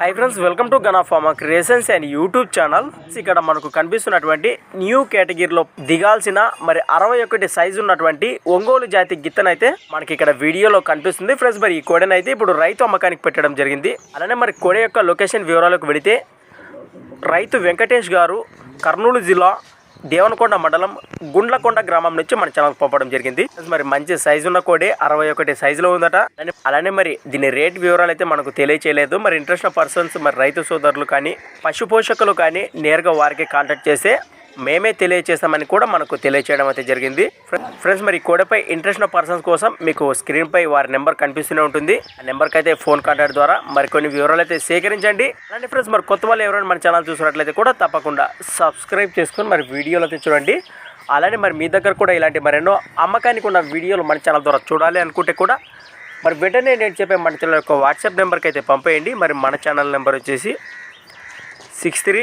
Hi friends welcome to Gana pharma creations and YouTube channel ఇక్కడ మనకు కనిపిస్తున్నటువంటి new కేటగిరీలో దిగాల్సిన మరి అరవై ఒకటి సైజు ఉన్నటువంటి ఒంగోలు జాతి గిత్తనైతే మనకి ఇక్కడ వీడియోలో కనిపిస్తుంది. ఫ్రెండ్స్ మరి ఈ కోడనైతే ఇప్పుడు రైతు అమ్మకానికి పెట్టడం జరిగింది. అలానే మరి కోడ యొక్క లొకేషన్ వివరాలకు వెళితే రైతు వెంకటేష్ గారు కర్నూలు జిల్లా దేవనకొండ మండలం గుండ్లకొండ గ్రామం నుంచి మన ఛానల్ పంపడం జరిగింది. మరి మంచి సైజు ఉన్న కోడి అరవై ఒకటి సైజులో ఉందట. అలానే- అలానే మరి దీని రేట్ వివరాలు అయితే మనకు తెలియచేయలేదు. మరి ఇంట్రెస్ట్ పర్సన్స్ మరి రైతు సోదరులు కానీ పశు పోషకులు కానీ నేరుగా వారికి కాంటాక్ట్ చేస్తే మేమే తెలియచేస్తామని కూడా మనకు తెలియచేయడం అయితే జరిగింది. ఫ్రెండ్స్ మరి కోడపై ఇంట్రెస్ట్ ఉన్న పర్సన్స్ కోసం మీకు స్క్రీన్పై వారి నెంబర్ కనిపిస్తూనే ఉంటుంది. ఆ నెంబర్కి అయితే ఫోన్ కాంటాక్ట్ ద్వారా మరికొన్ని వివరాలు అయితే సేకరించండి. అలాంటి ఫ్రెండ్స్ మరి కొత్త వాళ్ళు ఎవరైనా మన ఛానల్ చూసినట్లయితే కూడా తప్పకుండా సబ్స్క్రైబ్ చేసుకొని మరి వీడియోలు అయితే చూడండి. అలానే మరి మీ దగ్గర కూడా ఇలాంటి మరెన్నో అమ్మకానికి ఉన్న వీడియోలు మన ఛానల్ ద్వారా చూడాలి అనుకుంటే కూడా మరి వెంటనే నేను చెప్పే మన ఛానల్ యొక్క వాట్సాప్ నెంబర్కి అయితే పంపేయండి. మరి మన ఛానల్ నెంబర్ వచ్చేసి six three